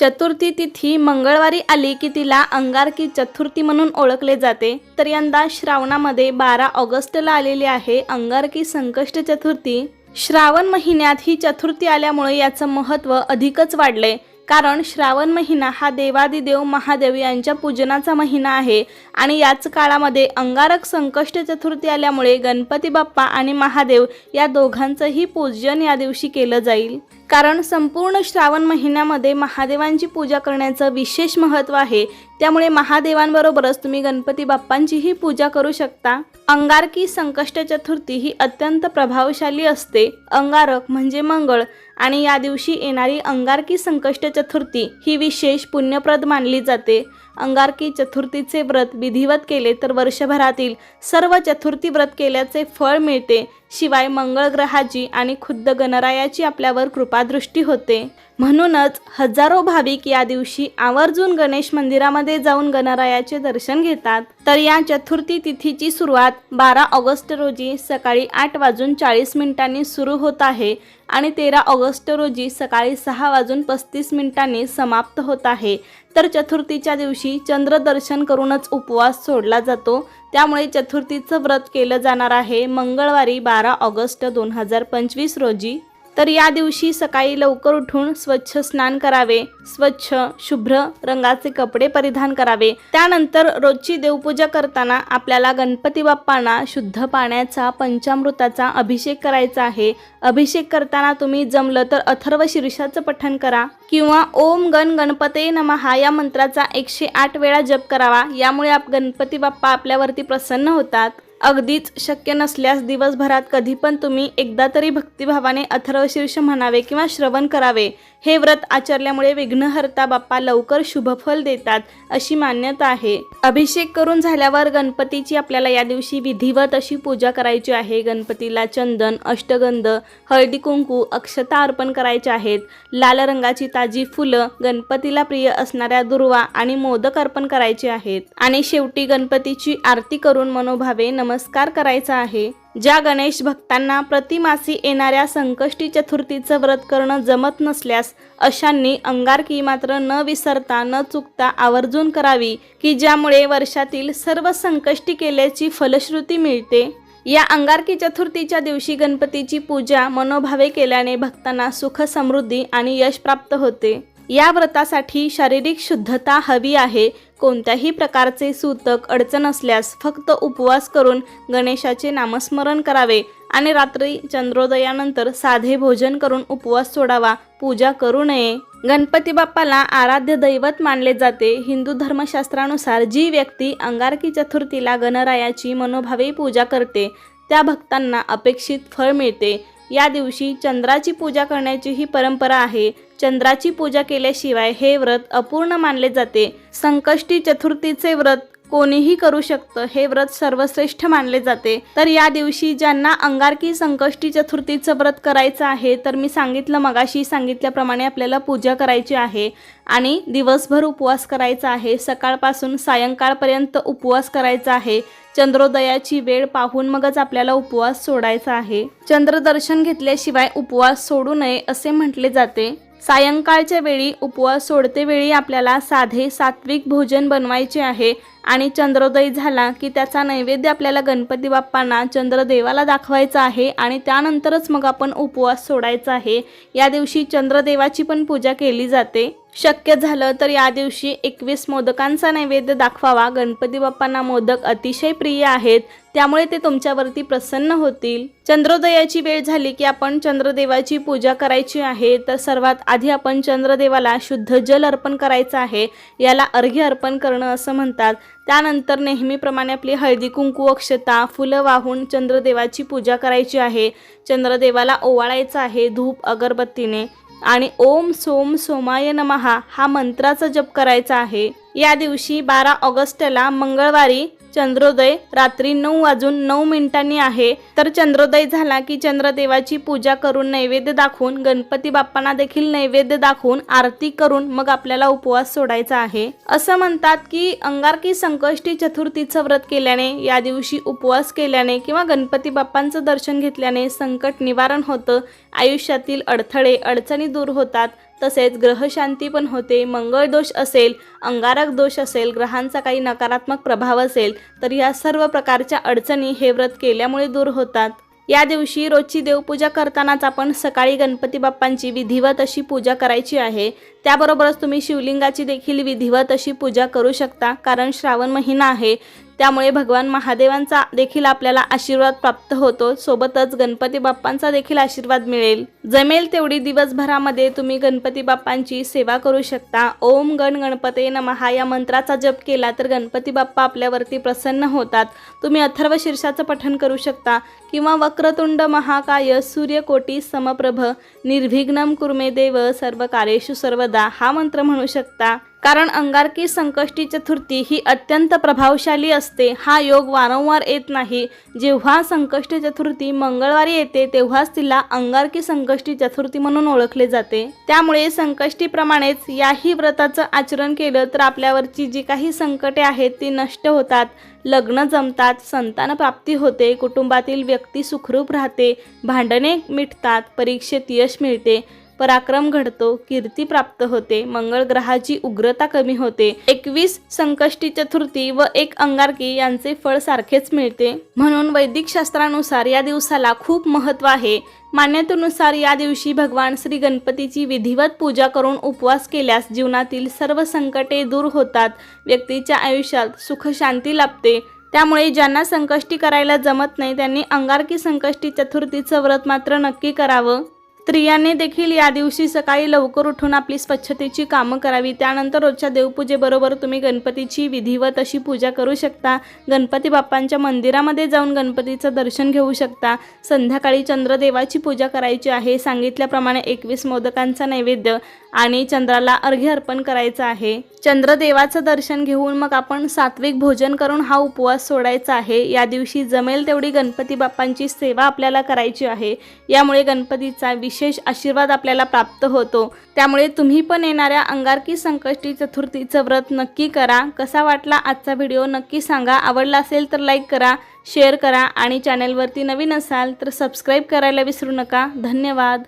चतुर्थी तिथी मंगळवारी आली की तिला अंगारकी चतुर्थी म्हणून ओळखले जाते. तर यंदा श्रावणामध्ये बारा ऑगस्टला आलेली आहे अंगारकी संकष्ट चतुर्थी. श्रावण महिन्यात ही चतुर्थी आल्यामुळे याचं महत्त्व अधिकच वाढले कारण श्रावण महिना हा देवादिदेव महादेव यांच्या पूजनाचा महिना आहे. आणि याच काळामध्ये अंगारक संकष्ट चतुर्थी आल्यामुळे गणपती बाप्पा आणि महादेव या दोघांचंही पूजन या दिवशी केलं जाईल. कारण संपूर्ण श्रावण महिन्यामध्ये महादेवांची पूजा करण्याचं विशेष महत्त्व आहे. त्यामुळे महादेवांबरोबरच तुम्ही गणपती बाप्पांचीही पूजा करू शकता. अंगारकी संकष्ट चतुर्थी ही अत्यंत प्रभावशाली असते. अंगारक म्हणजे मंगळ. आणि या दिवशी येणारी अंगारकी संकष्ट चतुर्थी ही विशेष पुण्यप्रद मानली जाते. अंगारकी चतुर्थीचे व्रत विधिवत केले तर वर्षभरातील सर्व चतुर्थी व्रत केल्याचे फळ मिळते. शिवाय मंगळ ग्रहाची आणि खुद्द गणरायाची आपल्यावर कृपादृष्टी होते. म्हणूनच हजारो भाविक या दिवशी आवर्जून गणेश मंदिरामध्ये जाऊन गणरायाचे दर्शन घेतात. तर या चतुर्थी तिथीची सुरुवात बारा ऑगस्ट रोजी सकाळी आठ वाजून चाळीस मिनिटांनी सुरू होत आहे आणि तेरा ऑगस्ट रोजी सकाळी सहा वाजून पस्तीस मिनिटांनी समाप्त होत आहे. तर चतुर्थीच्या दिवशी चंद्रदर्शन करूनच उपवास सोडला जातो. त्यामुळे चतुर्थीचं व्रत केलं जाणार आहे मंगळवारी बारा ऑगस्ट दोन हजार पंचवीस रोजी. तर या दिवशी सकाळी लवकर उठून स्वच्छ स्नान करावे स्वच्छ शुभ्र रंगाचे कपडे परिधान करावे. त्यानंतर रोजची देवपूजा करताना आपल्याला गणपती बाप्पांना शुद्ध पाण्याचा पंचामृताचा अभिषेक करायचा आहे. अभिषेक करताना तुम्ही जमलं तर अथर्व शीर्षाचं पठण करा किंवा ओम गण गणपते नमहा या मंत्राचा एकशे आठ वेळा जप करावा. यामुळे आप गणपती बाप्पा आपल्यावरती प्रसन्न होतात. अगदीच शक्य नसल्यास दिवसभरात कधी पण तुम्ही एकदा तरी भक्तिभावाने अथर्वशीर्ष म्हणावे किंवा श्रवण करावे. हे व्रत आचरल्यामुळे विघ्नहर्ता बाप्पा लवकर शुभफल देतात अशी मान्यता आहे. अभिषेक करून झाल्यावर गणपतीची आपल्याला या दिवशी विधिवत अशी पूजा करायची आहे. गणपतीला चंदन अष्टगंध हळदी कुंकू अक्षता अर्पण करायचे आहेत. लाल रंगाची ताजी फुलं गणपतीला प्रिय असणाऱ्या दुर्वा आणि मोदक अर्पण करायचे आहेत. आणि शेवटी गणपतीची आरती करून मनोभावे नमस्कार नमस्कार करायचा आहे. ज्या गणेश भक्तांना प्रतिमासी येणाऱ्या संकष्टी चतुर्थीचं व्रत करणं जमत नसल्यास अशांनी अंगारकी मात्र न विसरता न चुकता आवर्जून करावी की ज्यामुळे वर्षातील सर्व संकष्टी केल्याची फलश्रुती मिळते. या अंगारकी चतुर्थीच्या दिवशी गणपतीची पूजा मनोभावे केल्याने भक्तांना सुख समृद्धी आणि यश प्राप्त होते. या व्रतासाठी शारीरिक शुद्धता हवी आहे. कोणत्याही प्रकारचे सूतक अडचण असल्यास फक्त उपवास करून गणेशाचे नामस्मरण करावे आणि रात्री चंद्रोदयानंतर साधे भोजन करून उपवास सोडावा पूजा करू नये. गणपती बाप्पाला आराध्य दैवत मानले जाते. हिंदू धर्मशास्त्रानुसार जी व्यक्ती अंगारकी चतुर्थीला गणरायाची मनोभावे पूजा करते त्या भक्तांना अपेक्षित फळ मिळते. या दिवशी चंद्राची पूजा करण्याची ही परंपरा आहे. चंद्राची पूजा केल्याशिवाय हे व्रत अपूर्ण मानले जाते. संकष्टी चतुर्थीचे व्रत कोणीही करू शकतं हे व्रत सर्वश्रेष्ठ मानले जाते. तर या दिवशी ज्यांना अंगारकी संकष्टी चतुर्थीचं व्रत करायचं आहे तर मी सांगितलं मगाशी सांगितल्याप्रमाणे आपल्याला पूजा करायची आहे आणि दिवसभर उपवास करायचा आहे. सकाळपासून सायंकाळपर्यंत उपवास करायचा आहे. चंद्रोदयाची वेळ पाहून मगच आपल्याला उपवास सोडायचा आहे. चंद्रदर्शन घेतल्याशिवाय उपवास सोडू नये असे म्हटले जाते. सायंकाळच्या वेळी उपवास सोडते वेळी आपल्याला साधे सात्विक भोजन बनवायचे आहे आणि चंद्रोदय झाला की त्याचा नैवेद्य आपल्याला गणपती बाप्पांना चंद्रदेवाला दाखवायचा आहे आणि त्यानंतरच मग आपण उपवास सोडायचा आहे. या दिवशी चंद्रदेवाची पण पूजा केली जाते. शक्य झालं तर या दिवशी एकवीस मोदकांचा नैवेद्य दाखवावा. गणपती बाप्पांना मोदक अतिशय प्रिय आहेत. त्यामुळे ते तुमच्यावरती प्रसन्न होतील. चंद्रोदयाची वेळ झाली की आपण चंद्रदेवाची पूजा करायची आहे. तर सर्वात आधी आपण चंद्रदेवाला शुद्ध जल अर्पण करायचं आहे. याला अर्घ्य अर्पण करणं असं म्हणतात. त्यानंतर नेहमीप्रमाणे आपली हळदी कुंकू अक्षता फुलं वाहून चंद्रदेवाची पूजा करायची आहे. चंद्रदेवाला ओवाळायचं आहे धूप अगरबत्तीने. आणि ओम सोम सोमाय नमहा हा मंत्राचा जप करायचा आहे. या दिवशी बारा ऑगस्टला मंगळवारी चंद्रोदय रात्री नऊ वाजून नऊ मिनिटांनी आहे. तर चंद्रोदय झाला की चंद्रदेवाची पूजा करून नैवेद्य दाखवून गणपती बाप्पांना देखील नैवेद्य दाखवून आरती करून मग आपल्याला उपवास सोडायचा आहे. असं म्हणतात की अंगारकी संकष्टी चतुर्थीचं व्रत केल्याने या दिवशी उपवास केल्याने किंवा गणपती बाप्पांचं दर्शन घेतल्याने संकट निवारण होतं. आयुष्यातील अडथळे अडचणी दूर होतात. तसेच ग्रहशांती पण होते मंगळ दोष असेल अंगारक दोष असेल ग्रहांचा काही नकारात्मक प्रभाव असेल तर या सर्व प्रकारच्या अडचणी हे व्रत केल्यामुळे दूर होतात. या दिवशी रोजची देवपूजा करतानाच आपण सकाळी गणपती बाप्पांची विधिवत अशी पूजा करायची आहे. त्याबरोबरच तुम्ही शिवलिंगाची देखील विधिवत अशी पूजा करू शकता कारण श्रावण महिना आहे. त्यामुळे भगवान महादेवांचा देखील आपल्याला आशीर्वाद प्राप्त होतो. सोबतच गणपती बाप्पांचा देखील आशीर्वाद मिळेल. जमेल तेवढी दिवसभरामध्ये तुम्ही गणपती बाप्पांची सेवा करू शकता. ओम गण गणपते नमहा या मंत्राचा जप केला तर गणपती बाप्पा आपल्यावरती प्रसन्न होतात. तुम्ही अथर्व शीर्षाचं पठन करू शकता. किंवा वक्रतुंड महाकाय सूर्यकोटी समप्रभ. निर्विघ्नम कुर्मे देव सर्व कार्येशु सर्वदा हा मंत्र म्हणू शकता. कारण अंगारकी संकष्टी चतुर्थी ही अत्यंत प्रभावशाली असते. हा योग वारंवार येत नाही. जेव्हा संकष्टी चतुर्थी मंगळवारी येते तेव्हाच तिला अंगारकी संकष्टी चतुर्थी म्हणून ओळखले जाते. त्यामुळे संकष्टीप्रमाणेच याही व्रताचं आचरण केलं तर आपल्यावरची जी काही संकटे आहेत ती नष्ट होतात. लग्न जमतात संतान प्राप्ती होते कुटुंबातील व्यक्ती सुखरूप राहते भांडणे मिटतात परीक्षेत यश मिळते. पराक्रम घडतो कीर्ती प्राप्त होते मंगळ ग्रहाची उग्रता कमी होते. एकवीस संकष्टी चतुर्थी व एक अंगारकी यांचे फळ सारखेच मिळते. म्हणून वैदिक शास्त्रानुसार या दिवसाला खूप महत्त्व आहे. मान्यतेनुसार या दिवशी भगवान श्री गणपतीची विधिवत पूजा करून उपवास केल्यास जीवनातील सर्व संकटे दूर होतात व्यक्तीच्या आयुष्यात सुख शांती लाभते. त्यामुळे ज्यांना संकष्टी करायला जमत नाही त्यांनी अंगारकी संकष्टी चतुर्थीचं व्रत मात्र नक्की करावं. स्त्रियांनी देखील या दिवशी सकाळी लवकर उठून आपली स्वच्छतेची कामं करावी. त्यानंतर रोजच्या देवपूजेबरोबर तुम्ही गणपतीची विधिवत अशी पूजा करू शकता. गणपती बाप्पांच्या मंदिरामध्ये जाऊन गणपतीचं दर्शन घेऊ शकता. संध्याकाळी चंद्रदेवाची पूजा करायची आहे. सांगितल्याप्रमाणे एकवीस मोदकांचा नैवेद्य आणि चंद्राला अर्घ्य अर्पण करायचं आहे. चंद्रदेवाचं दर्शन घेऊन मग आपण सात्विक भोजन करून हा उपवास सोडायचा आहे. या दिवशी जमेल तेवढी गणपती बाप्पांची सेवा आपल्याला करायची आहे. यामुळे गणपतीचा विशेष आशीर्वाद आपल्याला प्राप्त होतो. त्यामुळे तुम्ही पण येणाऱ्या अंगारकी संकष्टी चतुर्थीचं व्रत नक्की करा. कसा वाटला आजचा व्हिडिओ नक्की सांगा. आवडला असेल तर लाईक करा शेअर करा आणि चॅनलवरती नवीन असाल तर सबस्क्राईब करायला विसरू नका. धन्यवाद.